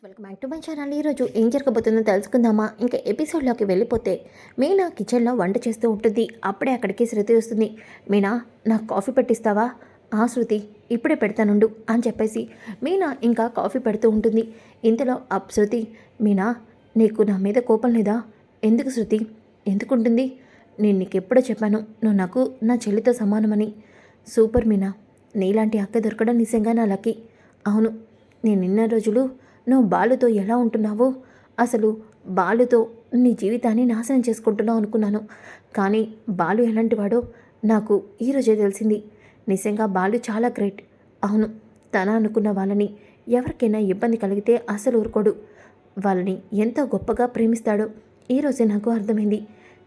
Friends welcome back to my channel. ఈరోజు ఏం జరగబోతుందో తెలుసుకుందామా? ఇంకా ఎపిసోడ్లోకి వెళ్ళిపోతే మీనా కిచెన్లో వంట చేస్తూ ఉంటుంది. అప్పుడే అక్కడికి శృతి వస్తుంది. మీనా నాకు కాఫీ పెట్టిస్తావా? ఆ శృతి ఇప్పుడే పెడతానుండు అని చెప్పేసి మీనా ఇంకా కాఫీ పెడుతూ ఉంటుంది. ఇంతలో అప్ శృతి మీనా నీకు నా మీద కోపం లేదా? ఎందుకు శృతి? ఎందుకుంటుంది? నేను నీకు ఎప్పుడో చెప్పాను నువ్వు నాకు నా చెల్లితో సమానమని. సూపర్ మీనా నీలాంటి అక్క దొరకడం నిజంగా నా లక్కీ. అవును నేను నిన్న రోజులు నువ్వు బాలుతో ఎలా ఉంటున్నావో? అసలు బాలుతో నీ జీవితాన్ని నాశనం చేసుకుంటున్నావు అనుకున్నాను. కానీ బాలు ఎలాంటి వాడో నాకు ఈరోజే తెలిసింది. నిజంగా బాలు చాలా గ్రేట్. అవును తన అనుకున్న వాళ్ళని ఎవరికైనా ఇబ్బంది కలిగితే అసలు ఊరుకోడు. వాళ్ళని ఎంతో గొప్పగా ప్రేమిస్తాడో ఈరోజే నాకు అర్థమైంది.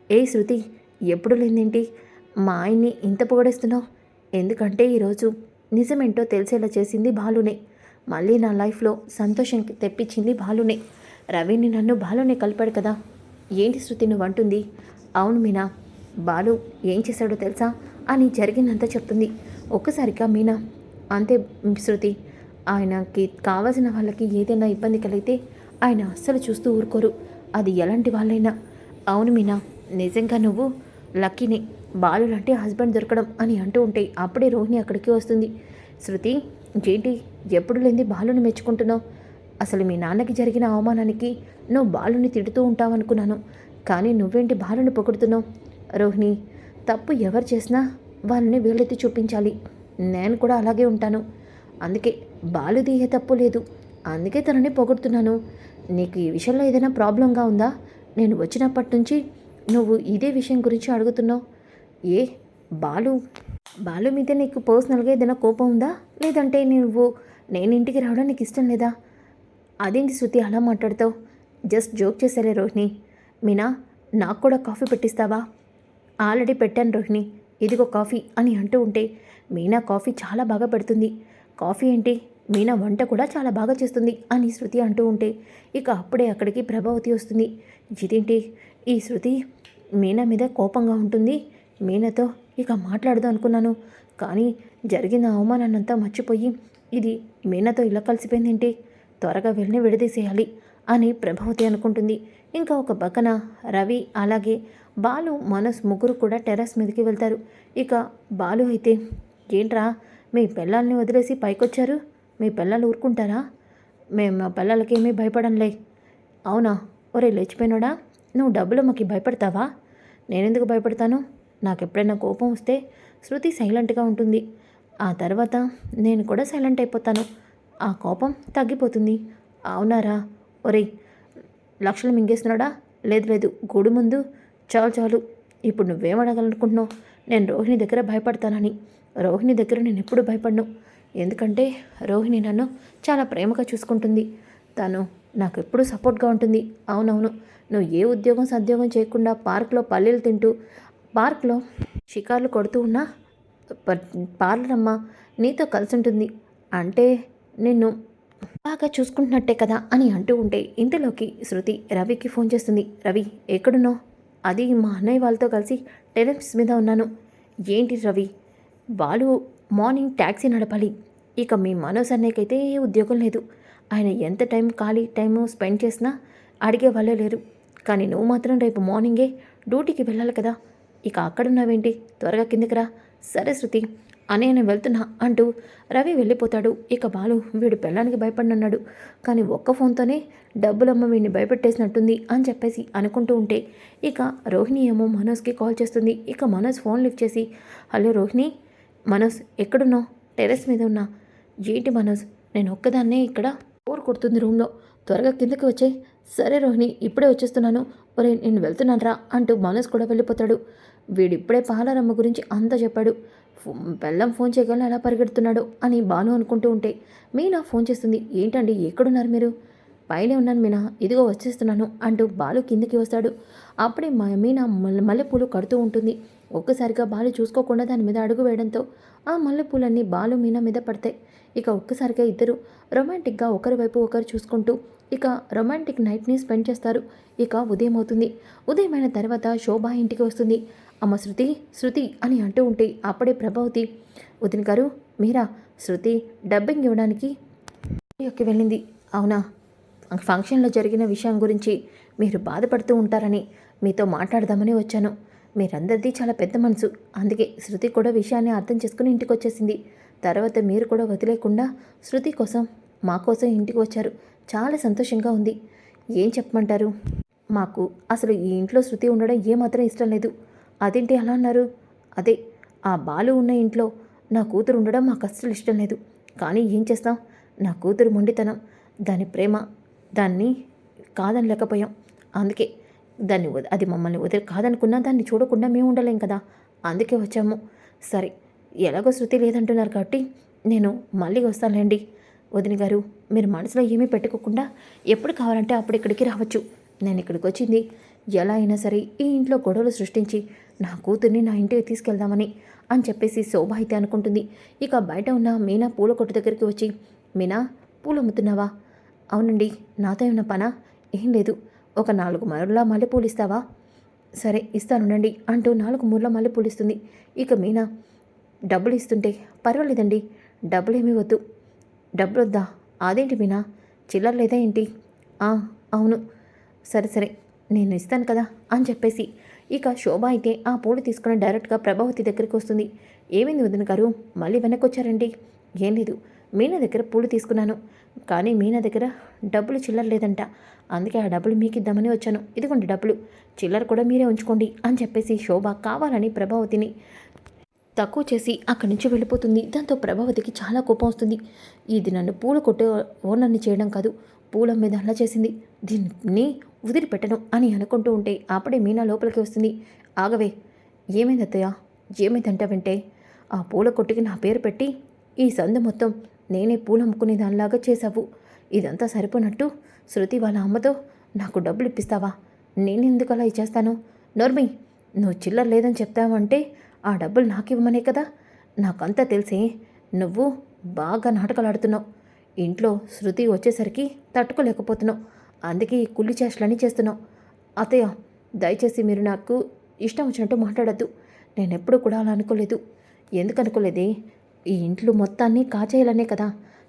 ఏ శృతి ఎప్పుడు లేదేంటి మా ఆయన్ని ఇంత పొగడేస్తున్నావు? ఎందుకంటే ఈరోజు నిజమేంటో తెలిసేలా చేసింది బాలునే. మళ్ళీ నా లైఫ్లో సంతోషం తెప్పించింది బాలునే. రవిని నన్ను బాలునే కలిపాడు కదా. ఏంటి శృతి నువ్వు అంటుంది. అవును మీనా బాలు ఏం చేశాడో తెలుసా? అని జరిగిందంతా చెప్తుంది. ఒక్కసారిగా మీనా అంతే శృతి. ఆయనకి కావలసిన వాళ్ళకి ఏదైనా ఇబ్బంది కలిగితే ఆయన అస్సలు చూస్తూ ఊరుకోరు. అది ఎలాంటి వాళ్ళైనా. అవును మీనా నిజంగా నువ్వు లక్కీని. బాలు లాంటి హస్బెండ్ దొరకడం అని అంటూ ఉంటే అప్పుడే రోహిణి అక్కడికి వస్తుంది. శృతి ఏంటి ఎప్పుడు లేని బాలుని మెచ్చుకుంటున్నావు? అసలు మీ నాన్నకి జరిగిన అవమానానికి నువ్వు బాలుని తిడుతూ ఉంటావనుకున్నాను. కానీ నువ్వేంటి బాలుని పొగుడుతున్నావు? రోహిణి తప్పు ఎవరు చేసినా వాళ్ళని వీళ్ళెత్తి చూపించాలి. నేను కూడా అలాగే ఉంటాను. అందుకే బాలుది ఏ తప్పు లేదు. అందుకే తనని పొగుడుతున్నాను. నీకు ఈ విషయంలో ఏదైనా ప్రాబ్లంగా ఉందా? నేను వచ్చినప్పటి నుంచి నువ్వు ఇదే విషయం గురించి అడుగుతున్నావు. ఏ? బాలు బాలు మీద నీకు పర్సనల్గా ఏదైనా కోపం ఉందా? లేదంటే నువ్వు నేను ఇంటికి రావడం నీకు ఇష్టం లేదా? అదేంటి శృతి అలా మాట్లాడతావు? జస్ట్ జోక్ చేశారే రోహిణి. మీనా నాకు కూడా కాఫీ పెట్టిస్తావా? ఆల్రెడీ పెట్టాను రోహిణి. ఇదిగో కాఫీ అని అంటూ ఉంటే మీనా కాఫీ చాలా బాగా పెడుతుంది. కాఫీ ఏంటి? మీనా వంట కూడా చాలా బాగా చేస్తుంది అని శృతి అంటూ ఉంటే ఇక అప్పుడే అక్కడికి ప్రభావతి వస్తుంది. ఇదేంటి? ఈ శృతి మీనా మీద కోపంగా ఉంటుంది? మీనాతో ఇక మాట్లాడదాం అనుకున్నాను. కానీ జరిగిన అవమానాన్నంతా మర్చిపోయి ఇది మీనాతో ఇలా కలిసిపోయిందేంటి? త్వరగా వెళ్ళి విడదీసేయాలి అని ప్రభావతి అనుకుంటుంది. ఇంకా ఒక పక్కన రవి అలాగే బాలు మనస్ ముగ్గురు కూడా టెర్రస్ మీదకి వెళ్తారు. ఇక బాలు అయితే ఏంట్రా మీ పిల్లల్ని వదిలేసి పైకొచ్చారు? మీ పిల్లలు ఊరుకుంటారా? మేము మా పిల్లలకి ఏమీ భయపడంలే. అవునా? ఒరే లేచిపోయినాడా? నువ్వు డబ్బులు మాకు భయపడతావా? నేనెందుకు భయపడతాను? నాకు ఎప్పుడైనా కోపం వస్తే శృతి సైలెంట్గా ఉంటుంది. ఆ తర్వాత నేను కూడా సైలెంట్ అయిపోతాను. ఆ కోపం తగ్గిపోతుంది. అవునారా? ఒరేయ్ లక్షలు మింగేస్తున్నాడా? లేదు లేదు. గూడు ముందు చాలు చాలు. ఇప్పుడు నువ్వేమడగలనుకుంటున్నావు నేను రోహిణి దగ్గర భయపడతానని. రోహిణి దగ్గర నేను ఎప్పుడు భయపడను. ఎందుకంటే రోహిణి నన్ను చాలా ప్రేమగా చూసుకుంటుంది. తను నాకు ఎప్పుడూ సపోర్ట్గా ఉంటుంది. అవునవును. నువ్వు ఏ ఉద్యోగం సద్యోగం చేయకుండా పార్క్లో పల్లెలు తింటూ పార్క్లో షికార్లు కొడుతూ ఉన్నా పార్లరమ్మ నీతో కలిసి ఉంటుంది అంటే నిన్ను బాగా చూసుకుంటున్నట్టే కదా అని అంటూ ఉంటే ఇంతలోకి శృతి రవికి ఫోన్ చేస్తుంది. రవి ఎక్కడున్నావు? అది మా అన్నయ్య వాళ్ళతో కలిసి టెరెస్ మీద ఉన్నాను. ఏంటి రవి? వాళ్ళు మార్నింగ్ ట్యాక్సీ నడపాలి. ఇక మీ మనోజ్ అన్నయ్యకైతే ఏ ఉద్యోగం లేదు. ఆయన ఎంత టైం ఖాళీ టైము స్పెండ్ చేసినా అడిగే వాళ్ళే లేరు. కానీ నువ్వు మాత్రం రేపు మార్నింగే డ్యూటీకి వెళ్ళాలి కదా. ఇక అక్కడున్నావేంటి? త్వరగా కిందికి రా. సరే శృతి అని నేను వెళ్తున్నా అంటూ రవి వెళ్ళిపోతాడు. ఇక బాలు వీడు పెళ్ళానికి భయపడినన్నాడు. కానీ ఒక్క ఫోన్తోనే డబ్బులమ్మ వీడిని భయపెట్టేసినట్టుంది అని చెప్పేసి అనుకుంటూ ఉంటే ఇక రోహిణి ఏమో మనోజ్కి కాల్ చేస్తుంది. ఇక మనోజ్ ఫోన్ లిఫ్ట్ చేసి హలో రోహిణి మనోజ్ ఎక్కడున్నావు? టెర్రస్ మీద ఉన్నా. ఏంటి మనోజ్ నేను ఒక్కదాన్నే ఇక్కడ? బోర్ కొడుతుంది రూమ్లో. త్వరగా కిందకి వచ్చాయి. సరే రోహిణి ఇప్పుడే వచ్చేస్తున్నాను. ఒరే నేను వెళ్తున్నాను రా అంటూ మనోజ్ కూడా వెళ్ళిపోతాడు. వీడిప్పుడే పాలారమ్మ గురించి అంతా చెప్పాడు. బెల్లం ఫోన్ చేయగలను ఎలా పరిగెడుతున్నాడు అని బాను అనుకుంటూ ఉంటే మీనా ఫోన్ చేస్తుంది. ఏంటండి ఎక్కడున్నారు మీరు? పైనే ఉన్నాను మీనా. ఇదిగో వచ్చేస్తున్నాను అంటూ బాలు కిందికి వస్తాడు. అప్పుడే మా మీనా మల్లెపూలు కడుతూ ఉంటుంది. ఒక్కసారిగా బాలు చూసుకోకుండా దాని మీద అడుగు వేయడంతో ఆ మల్లెపూలన్నీ బాలు మీనా మీద పడతాయి. ఇక ఒక్కసారిగా ఇద్దరు రొమాంటిక్గా ఒకరి వైపు ఒకరు చూసుకుంటూ ఇక రొమాంటిక్ నైట్ని స్పెండ్ చేస్తారు. ఇక ఉదయం అవుతుంది. ఉదయమైన తర్వాత శోభ ఇంటికి వస్తుంది. అమ్మ శృతి శృతి అని అంటూ ఉంటే అప్పుడే ప్రభావతి ఉదిన్ గారు మీరా శృతి డబ్బింగ్ ఇవ్వడానికి స్టూడియోకి వెళ్ళింది. అవునా? ఫంక్షన్లో జరిగిన విషయం గురించి మీరు బాధపడుతూ ఉంటారని మీతో మాట్లాడదామని వచ్చాను. మీరందరిది చాలా పెద్ద మనసు. అందుకే శృతి కూడా విషయాన్ని అర్థం చేసుకుని ఇంటికి వచ్చేసింది. తర్వాత మీరు కూడా వదిలేకుండా శృతి కోసం మా కోసం ఇంటికి వచ్చారు. చాలా సంతోషంగా ఉంది. ఏం చెప్పమంటారు? మాకు అసలు ఈ ఇంట్లో శృతి ఉండడం ఏమాత్రం ఇష్టం లేదు. అదేంటి అలా అన్నారు? అదే ఆ బాలు ఉన్న ఇంట్లో నా కూతురు ఉండడం మాకు అస్సలు ఇష్టం లేదు. కానీ ఏం చేస్తాం? నా కూతురు మొండితనం దాని ప్రేమ దాన్ని కాదనలేకపోయాం. అందుకే దాన్ని అది మమ్మల్ని వదిలి కాదనుకున్నా దాన్ని చూడకుండా మేము ఉండలేం కదా. అందుకే వచ్చాము. సరే ఎలాగో శృతి లేదంటున్నారు కాబట్టి నేను మళ్ళీ వస్తానులేండి. వదిన గారు మీరు మనసులో ఏమీ పెట్టుకోకుండా ఎప్పుడు కావాలంటే అప్పుడు ఇక్కడికి రావచ్చు. నేను ఇక్కడికి వచ్చింది. ఎలా అయినా సరే ఈ ఇంట్లో గొడవలు సృష్టించి నా కూతుర్ని నా ఇంటికి తీసుకెళ్దామని అని చెప్పేసి శోభ అయితే అనుకుంటుంది. ఇక బయట ఉన్న మీనా పూల కొట్టు దగ్గరికి వచ్చి మీనా పూలు అమ్ముతున్నావా? అవునండి నాతో ఏమైనా పనా? ఏం లేదు. ఒక నాలుగు మరలా మల్లెపూలు ఇస్తావా? సరే ఇస్తానుండండి అంటూ నాలుగు మూరల మల్లెపూలు ఇస్తుంది. ఇక మీనా డబ్బులు ఇస్తుంటే పర్వాలేదండి. డబ్బులు ఏమీ వద్దు. డబ్బులు వద్దా అదేంటి మీనా? చిల్లర లేదా ఏంటి? అవును. సరే సరే నేను ఇస్తాను కదా అని చెప్పేసి ఇక శోభ అయితే ఆ పూలు తీసుకుని డైరెక్ట్గా ప్రభావతి దగ్గరికి వస్తుంది. ఏమైంది వదిన గారు? మళ్ళీ వెనక్కి వచ్చారండి ఏం లేదు మీనా దగ్గర పూలు తీసుకున్నాను. కానీ మీనా దగ్గర డబ్బులు చిల్లర లేదంట. అందుకే ఆ డబ్బులు మీకు ఇద్దామని వచ్చాను. ఇదిగోండి డబ్బులు చిల్లర కూడా మీరే ఉంచుకోండి అని చెప్పేసి శోభ కావాలని ప్రభావతిని తక్కువ చేసి అక్కడి నుంచి వెళ్ళిపోతుంది. దాంతో ప్రభావతికి చాలా కోపం వస్తుంది. ఇది నన్ను పూల కొట్టే ఓనర్ని చేయడం కాదు. పూల మీద అలా చేసింది. దీన్ని వదిలిపెట్టను అని అనుకుంటూ ఉంటే అప్పుడే మీనా లోపలికి వస్తుంది. ఆగవే. ఏమైంది అత్తయ్య? ఏమైందంటావంటే ఆ పూల కొట్టుకి నా పేరు పెట్టి ఈ సందు మొత్తం నేనే పూలు అమ్ముకునే దానిలాగా చేశావు. ఇదంతా సరిపోనట్టు శృతి వాళ్ళ అమ్మతో నాకు డబ్బులు ఇప్పిస్తావా? నేనెందుకు అలా ఇచ్చేస్తాను? నోర్మి నువ్వు చిల్లర లేదని చెప్తావంటే ఆ డబ్బులు నాకు ఇవ్వమనే కదా? నాకంతా తెలిసి నువ్వు బాగా నాటకాలు ఆడుతున్నావు ఇంట్లో శృతి వచ్చేసరికి తట్టుకోలేకపోతున్నావు. అందుకే ఈ కుళ్ళి చేష్టలని చేస్తున్నావు. అతయ్య దయచేసి మీరు నాకు ఇష్టం వచ్చినట్టు మాట్లాడద్దు. నేను ఎప్పుడూ కూడా అలా అనుకోలేదు. ఎందుకు అనుకోలేదే ఈ ఇంట్లో మొత్తాన్ని కాచేయాలనే కదా.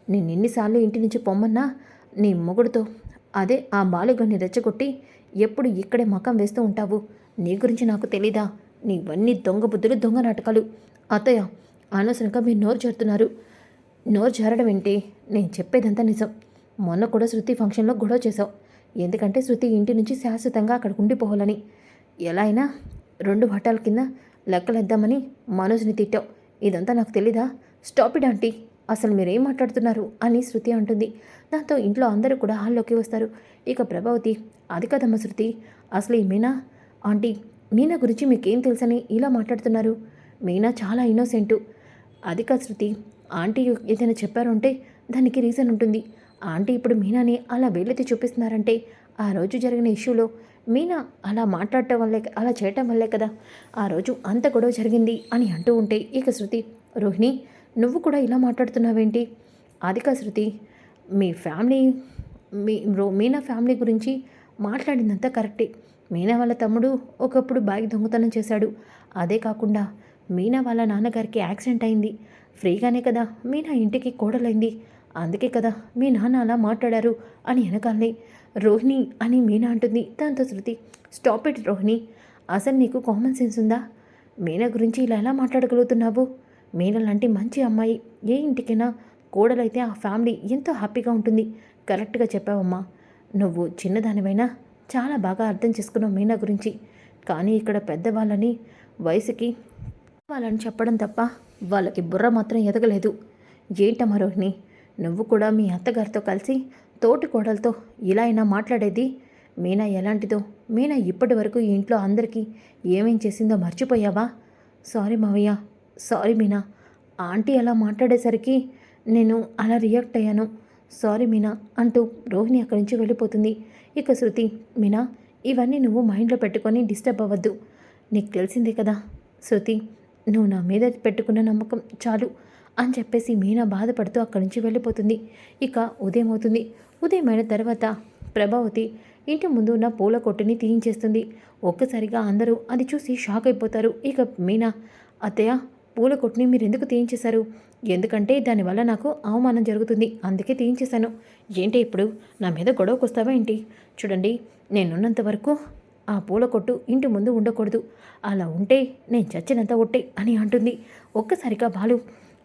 నేను ఎన్నిసార్లు ఇంటి నుంచి పొమ్మన్నా నీ మొగుడుతో అదే ఆ బాలుగాన్ని రెచ్చగొట్టి ఎప్పుడు ఇక్కడే మకం వేస్తూ ఉంటావు? నీ గురించి నాకు తెలీదా? నీవన్నీ దొంగ బుద్ధులు దొంగ నాటకాలు. అత్తయ్య అనవసరంగా మీరు నోరు చేరుతున్నారు నోరు చేరడం ఏంటి? నేను చెప్పేదంతా నిజం. మొన్న కూడా శృతి ఫంక్షన్లో గొడవ చేశావు. ఎందుకంటే శృతి ఇంటి నుంచి శాశ్వతంగా అక్కడికి ఉండిపోవాలని. ఎలా అయినా రెండు వటాల కింద లెక్కలేద్దామని మనోజ్ని తిట్టావు. ఇదంతా నాకు తెలీదా? Stop it aunty. అసలు మీరేం మాట్లాడుతున్నారు? అని శృతి అంటుంది. దాంతో ఇంట్లో అందరూ కూడా హాల్లోకి వస్తారు. ఇక ప్రభావతి అది కదమ్మ శృతి? అసలు ఏమైనా మీనా ఆంటీ మీనా గురించి మీకేం తెలుసని ఇలా మాట్లాడుతున్నారు? మీనా చాలా ఇన్నోసెంటు. అది కాదు శృతి ఆంటీ ఏదైనా చెప్పారంటే దానికి రీజన్ ఉంటుంది. ఆంటీ ఇప్పుడు మీనాని అలా వేలెత్తి చూపిస్తున్నారంటే ఆ రోజు జరిగిన ఇష్యూలో మీనా అలా మాట్లాడటం వల్లే అలా చేయటం వల్లే కదా. ఆ రోజు అంత గొడవ జరిగింది అని అంటూ ఉంటే ఇక శృతి రోహిణి నువ్వు కూడా ఇలా మాట్లాడుతున్నావేంటి? అది శృతి మీ ఫ్యామిలీ మీ రో మీనా ఫ్యామిలీ గురించి మాట్లాడిందంతా కరెక్టే. మీనా వాళ్ళ తమ్ముడు ఒకప్పుడు బ్యాగ్ దొంగతనం చేశాడు. అదే కాకుండా మీనా వాళ్ళ నాన్నగారికి యాక్సిడెంట్ అయింది. ఫ్రీగానే కదా మీనా ఇంటికి కోడలైంది. అందుకే కదా మీ నాన్న అలా మాట్లాడారు అని వెనకాలని. రోహిణి అని మీనా అంటుంది. దాంతో శృతి స్టాప్ ఇట్ రోహిణి. అసలు నీకు కామన్ సెన్స్ ఉందా? మీనా గురించి ఇలా ఎలా మాట్లాడగలుగుతున్నావు? మీనా లాంటి మంచి అమ్మాయి ఏ ఇంటికైనా కోడలైతే ఆ ఫ్యామిలీ ఎంతో హ్యాపీగా ఉంటుంది. కరెక్ట్గా చెప్పావమ్మా. నువ్వు చిన్నదానివైనా చాలా బాగా అర్థం చేసుకున్నావు మీనా గురించి. కానీ ఇక్కడ పెద్దవాళ్ళని వయసుకి వాళ్ళని చెప్పడం తప్ప వాళ్ళకి బుర్ర మాత్రం ఎదగలేదు. ఏంటమ్మా రోహిణి నువ్వు కూడా మీ అత్తగారితో కలిసి తోటి కోడలతో ఇలా అయినా మాట్లాడేది? మీనా ఎలాంటిదో మీనా ఇప్పటి వరకు ఈ ఇంట్లో అందరికీ ఏమేం చేసిందో మర్చిపోయావా? సారీ మావయ్య సారీ మీనా. ఆంటీ అలా మాట్లాడేసరికి నేను అలా రియాక్ట్ అయ్యాను. సారీ మీనా అంటూ రోహిణి అక్కడి నుంచి వెళ్ళిపోతుంది. ఇక శృతి మీనా ఇవన్నీ నువ్వు మైండ్లో పెట్టుకొని డిస్టర్బ్ అవ్వద్దు. నీకు తెలిసిందే కదా శృతి నువ్వు నా మీద పెట్టుకున్న నమ్మకం చాలు అని చెప్పేసి మీనా బాధపడుతూ అక్కడి నుంచి వెళ్ళిపోతుంది. ఇక ఉదయం అవుతుంది. ఉదయం అయిన తర్వాత ప్రభావతి ఇంటి ముందు ఉన్న పూల కొట్టుని తీయించేస్తుంది. ఒక్కసారిగా అందరూ అది చూసి షాక్ అయిపోతారు. ఇక మీనా అత్తయ్య పూల కొట్టుని మీరు ఎందుకు తీయించేశారు? ఎందుకంటే దానివల్ల నాకు అవమానం జరుగుతుంది. అందుకే తీయించేశాను. ఏంటి ఇప్పుడు? నా మీద గొడవకు వస్తావా ఏంటి? చూడండి నేనున్నంత వరకు ఆ పూల కొట్టు ఇంటి ముందు ఉండకూడదు. అలా ఉంటే నేను చచ్చినంత ఒట్టే అని అంటుంది. ఒక్కసారిగా బాలు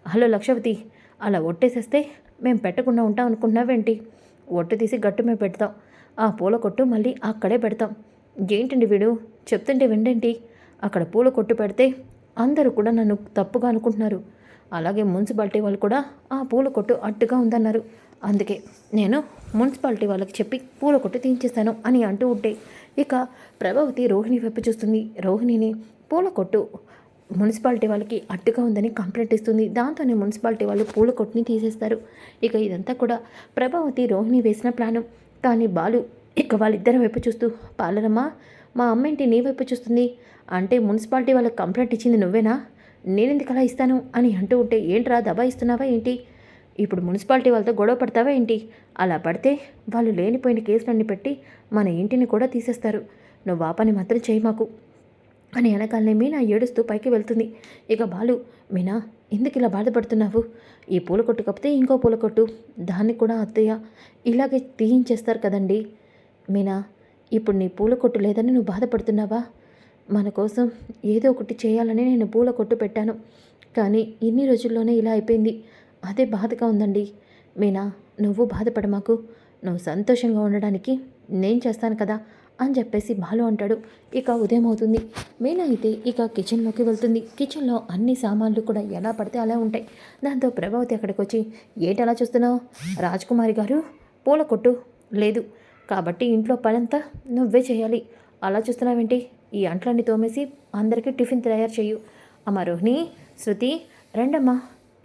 హలో లక్షవతి అలా ఒట్టేసేస్తే మేము పెట్టకుండా ఉంటాం అనుకున్నావేంటి ఒట్టు తీసి గట్టు మేము పెడతాం. ఆ పూల కొట్టు మళ్ళీ అక్కడే పెడతాం. ఏంటండి వీడు? చెప్తుంటే విండేంటి అక్కడ పూల కొట్టు పెడితే అందరూ కూడా నన్ను తప్పుగా అనుకుంటున్నారు. అలాగే మున్సిపాలిటీ వాళ్ళు కూడా ఆ పూల కొట్టు అట్టుగా ఉందన్నారు. అందుకే నేను మున్సిపాలిటీ వాళ్ళకి చెప్పి పూల కొట్టు తీయించేస్తాను అని అంటూ ఉంటే ఇక ప్రభావతి రోహిణి వైపు చూస్తుంది. రోహిణిని పూల కొట్టు మున్సిపాలిటీ వాళ్ళకి అట్టుగా ఉందని కంప్లైంట్ ఇస్తుంది. దాంతోనే మున్సిపాలిటీ వాళ్ళు పూల కొట్టుని తీసేస్తారు. ఇక ఇదంతా కూడా ప్రభావతి రోహిణి వేసిన ప్లాను. కానీ బాలు ఇక వాళ్ళిద్దరి వైపు చూస్తూ పాలనమ్మ మా అమ్మేంటి నీ వైపు చూస్తుంది? అంటే మున్సిపాలిటీ వాళ్ళకి కంప్లైంట్ ఇచ్చింది నువ్వేనా? నేనెందుకు అలా ఇస్తాను? అని అంటూ ఉంటే ఏంట్రా దబా ఇస్తున్నావా ఏంటి? ఇప్పుడు మున్సిపాలిటీ వాళ్ళతో గొడవ పడతావా ఏంటి? అలా పడితే వాళ్ళు లేనిపోయిన కేసులన్నీ పెట్టి మన ఇంటిని కూడా తీసేస్తారు. నువ్వు ఆ పని మాత్రం చేయి మాకు. అని వెనకాలనే మీనా ఏడుస్తూ పైకి వెళ్తుంది. ఇక బాలు మీనా ఎందుకు ఇలా బాధపడుతున్నావు? ఈ పూల కొట్టు కప్పితే ఇంకో పూల కొట్టు. దాన్ని కూడా అత్తయ్య ఇలాగే తీయించేస్తారు కదండి. మీనా ఇప్పుడు నీ పూల కొట్టు లేదని నువ్వు బాధపడుతున్నావా? మన కోసం ఏదో ఒకటి చేయాలని నేను పూల కొట్టు పెట్టాను. కానీ ఇన్ని రోజుల్లోనే ఇలా అయిపోయింది. అదే బాధగా ఉందండి. మీనా నువ్వు బాధపడ మాకు. నువ్వు సంతోషంగా ఉండడానికి నేను చేస్తాను కదా అని చెప్పేసి బాలు అంటాడు. ఇక ఉదయం అవుతుంది. మీనా అయితే ఇక కిచెన్లోకి వెళ్తుంది. కిచెన్లో అన్ని సామాన్లు కూడా ఎలా పడితే అలా ఉంటాయి. దాంతో ప్రభావతి అక్కడికి వచ్చి ఏంటి అలా చూస్తున్నావు? రాజ్కుమారి గారు పూల కొట్టు లేదు. కాబట్టి ఇంట్లో పనంతా నువ్వే చేయాలి. అలా చూస్తున్నావేంటి? ఈ అంట్లన్నీ తోమేసి అందరికీ టిఫిన్ తయారు చేయు అమ్మ రోహిణి శృతి రండమ్మా.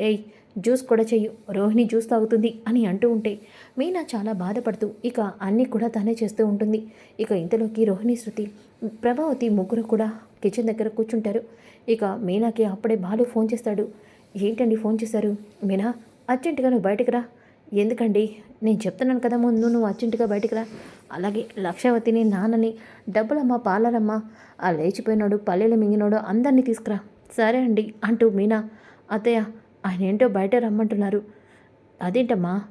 ఏయ్ జ్యూస్ కూడా చెయ్యు. రోహిణి జ్యూస్ తాగుతుంది అని అంటూ ఉంటే మీనా చాలా బాధపడుతూ ఇక అన్నీ కూడా తనే చేస్తూ ఉంటుంది. ఇక ఇంతలోకి రోహిణి శృతి ప్రభావతి ముగ్గురు కూడా కిచెన్ దగ్గర కూర్చుంటారు. ఇక మీనాకి అప్పుడే బాలు ఫోన్ చేస్తాడు. ఏంటండి ఫోన్ చేశారు? మీనా అర్జెంటుగా నువ్వు బయటకు రా. ఎందుకండి? నేను చెప్తున్నాను కదా ముందు నువ్వు అర్జెంటుగా బయటికి రా. అలాగే లక్షవతిని నాన్నని డబ్బులమ్మ పాలరమ్మ ఆ లేచిపోయినాడు పల్లెలు మింగినోడు అందరినీ తీసుకురా. సరే అండి అంటూ మీనా. అత్తయ్య ఆయన ఏంటో బయట రమ్మంటున్నారు. అదేంటమ్మా?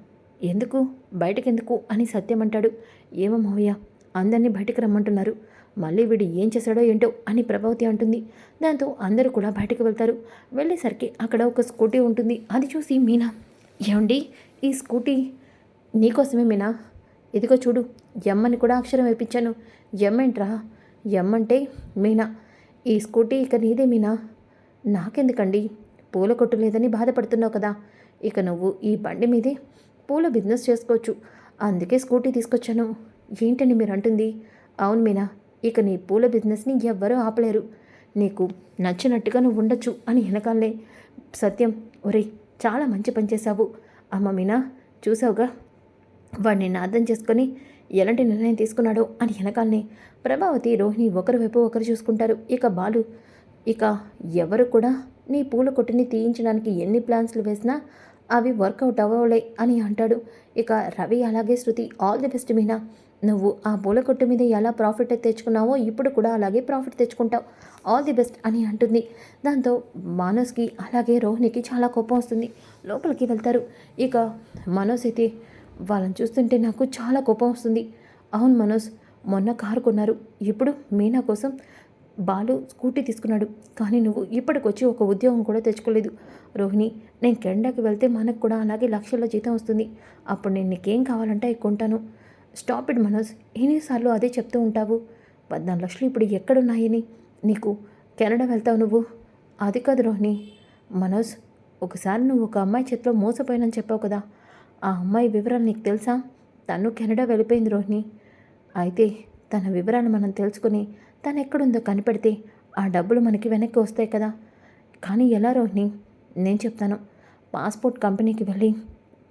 ఎందుకు? బయటకెందుకు? అని సత్యం అంటాడు. ఏమో మావయ్య అందరినీ బయటకు రమ్మంటున్నారు. మళ్ళీ వీడు ఏం చేశాడో ఏంటో అని ప్రభావతి అంటుంది. దాంతో అందరూ కూడా బయటకు వెళ్తారు. వెళ్ళేసరికి అక్కడ ఒక స్కూటీ ఉంటుంది. అది చూసి మీనా ఏమండి? ఈ స్కూటీ నీకోసమే మీనా? ఇదిగో చూడు ఎమ్మని కూడా అక్షరం వేయించాను ఎమ్మేంట్రా ఎమ్మంటే మీనా. ఈ స్కూటీ ఇక నీదే మీనా. నాకెందుకండి? పూల కొట్టు లేదని బాధపడుతున్నావు కదా. ఇక నువ్వు ఈ బండి మీదే పూల బిజినెస్ చేసుకోవచ్చు. అందుకే స్కూటీ తీసుకొచ్చాను. ఏంటండి మీరు అంటుంది అవును మీనా ఇక నీ పూల బిజినెస్ని ఎవ్వరూ ఆపలేరు. నీకు నచ్చినట్టుగా నువ్వు ఉండొచ్చు అని వెనకాలే. సత్యం ఒరేయ్ చాలా మంచి పని చేశావు. అమ్మ మీనా చూసావుగా? వాడిని అర్థం చేసుకొని ఎలాంటి నిర్ణయం తీసుకున్నాడో అని వెనకాలనే ప్రభావతి రోహిణి ఒకరి వైపు ఒకరు చూసుకుంటారు. ఇక బాలు ఇక ఎవరు కూడా నీ పూల కొట్టుని తీయించడానికి ఎన్ని ప్లాన్స్లు వేసినా అవి వర్కౌట్ అవ్వలే అని అంటాడు. ఇక రవి అలాగే Shruti all the best Meena. నువ్వు ఆ పూల కొట్టు మీద ఎలా ప్రాఫిట్ తెచ్చుకున్నావో ఇప్పుడు కూడా అలాగే ప్రాఫిట్ తెచ్చుకుంటావు. ఆల్ ది బెస్ట్ అని అంటుంది. దాంతో మానస్కి అలాగే రోహిణికి చాలా కోపం వస్తుంది. లోపలికి వెళ్తారు. ఇక మనోజ్ అయితే వాళ్ళని చూస్తుంటే నాకు చాలా కోపం వస్తుంది. అవును మనోజ్ మొన్న కారు కొన్నారు. ఇప్పుడు మీనా కోసం బాలు స్కూటీ తీసుకున్నాడు. కానీ నువ్వు ఇప్పటికొచ్చి ఒక ఉద్యోగం కూడా తెచ్చుకోలేదు. రోహిణి నేను కెనడాకి వెళ్తే మనకు కూడా అలాగే లక్షల్లో జీతం వస్తుంది. అప్పుడు నేను నీకేం కావాలంటే అవి కొంటాను. స్టాప్ ఇట్ మనోజ్ ఎన్నిసార్లు అదే చెప్తూ ఉంటావు? పద్నాలుగు లక్షలు ఇప్పుడు ఎక్కడున్నాయని? నీకు కెనడా వెళ్తావు నువ్వు? అది కాదు రోహిణి. మనోజ్ ఒకసారి నువ్వు ఒక అమ్మాయి చేతిలో మోసపోయినని చెప్పావు కదా. ఆ అమ్మాయి వివరాలు నీకు తెలుసా? తను కెనడా వెళ్ళిపోయింది రోహిణి. అయితే తన వివరాలు మనం తెలుసుకుని తను ఎక్కడుందో కనిపెడితే ఆ డబ్బులు మనకి వెనక్కి వస్తాయి కదా. కానీ ఎలా రోహిణి? నేను చెప్తాను. పాస్పోర్ట్ కంపెనీకి వెళ్ళి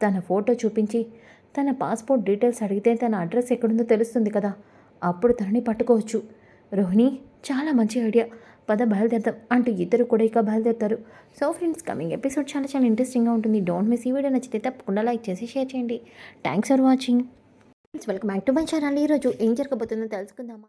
తన ఫోటో చూపించి తన పాస్పోర్ట్ డీటెయిల్స్ అడిగితే తన అడ్రస్ ఎక్కడుందో తెలుస్తుంది కదా. అప్పుడు తనని పట్టుకోవచ్చు. రోహిణి చాలా మంచి ఐడియా. పద బయలుదేరదాం అంటూ ఇద్దరు కూడా ఇక బయలుదేరుతారు. సో ఫ్రెండ్స్ కమింగ్ ఎపిసోడ్ చాలా చాలా ఇంట్రెస్టింగ్గా ఉంటుంది. డోంట్ మిస్ ఈ వీడియో నచ్చితే తప్పకుండా లైక్ చేసి షేర్ చేయండి. Thanks for watching welcome back to my channel ఈరోజు ఏం జరగబోతుందో తెలుసుకుందామా?